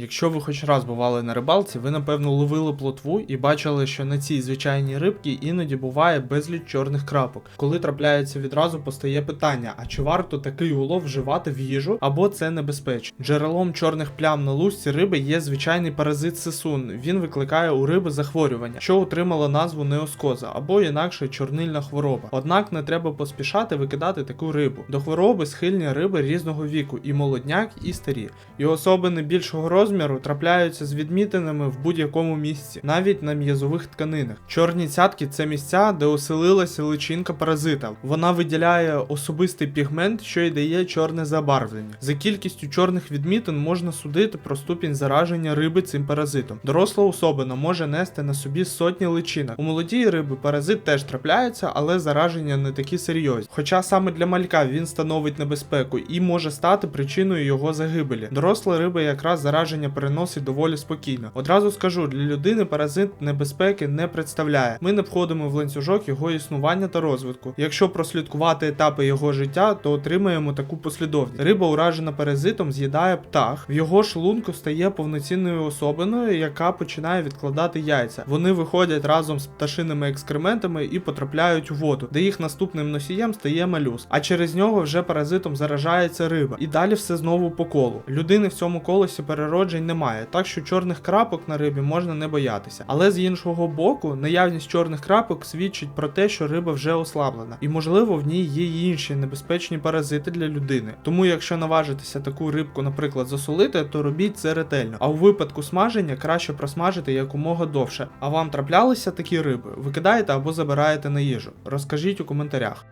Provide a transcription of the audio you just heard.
Якщо ви хоч раз бували на рибалці, ви напевно ловили плотву і бачили, що на цій звичайній рибці іноді буває безліч чорних крапок. Коли трапляється відразу, постає питання: а чи варто такий улов вживати в їжу, або це небезпечно? Джерелом чорних плям на лусці риби є звичайний паразит сисун. Він викликає у риби захворювання, що отримало назву неоскоза або інакше чорнильна хвороба. Однак не треба поспішати викидати таку рибу. До хвороби схильні риби різного віку, і молодняк, і старі. І особини більшого розміру трапляються з відмітинами в будь-якому місці, навіть на м'язових тканинах. Чорні цятки це місця, де оселилася личинка паразита. Вона виділяє особистий пігмент, що й дає чорне забарвлення. За кількістю чорних відмітин можна судити про ступінь зараження риби цим паразитом. Доросла особина може нести на собі сотні личинок. У молодій риби паразит теж трапляється, але зараження не такі серйозні. Хоча саме для малька він становить небезпеку і може стати причиною його загибелі. Доросла риба якраз зараження переносить доволі спокійно. Одразу скажу, для людини паразит небезпеки не представляє. Ми не входимо в ланцюжок його існування та розвитку. Якщо прослідкувати етапи його життя, то отримаємо таку послідовність. Риба, уражена паразитом, з'їдає птах. В його шлунку стає повноцінною особиною, яка починає відкладати яйця. Вони виходять разом з пташиними екскрементами і потрапляють у воду, де їх наступним носієм стає малюс. А через нього вже паразитом заражається риба. І далі все знову по колу. Людини в цьому колесі перероджень немає, так що чорних крапок на рибі можна не боятися. Але з іншого боку, наявність чорних крапок свідчить про те, що риба вже ослаблена, і можливо в ній є інші небезпечні паразити для людини. Тому, якщо наважитися таку рибку, наприклад, засолити, то робіть це ретельно. А у випадку смаження краще просмажити якомога довше. А вам траплялися такі риби? Викидаєте або забираєте на їжу? Розкажіть у коментарях.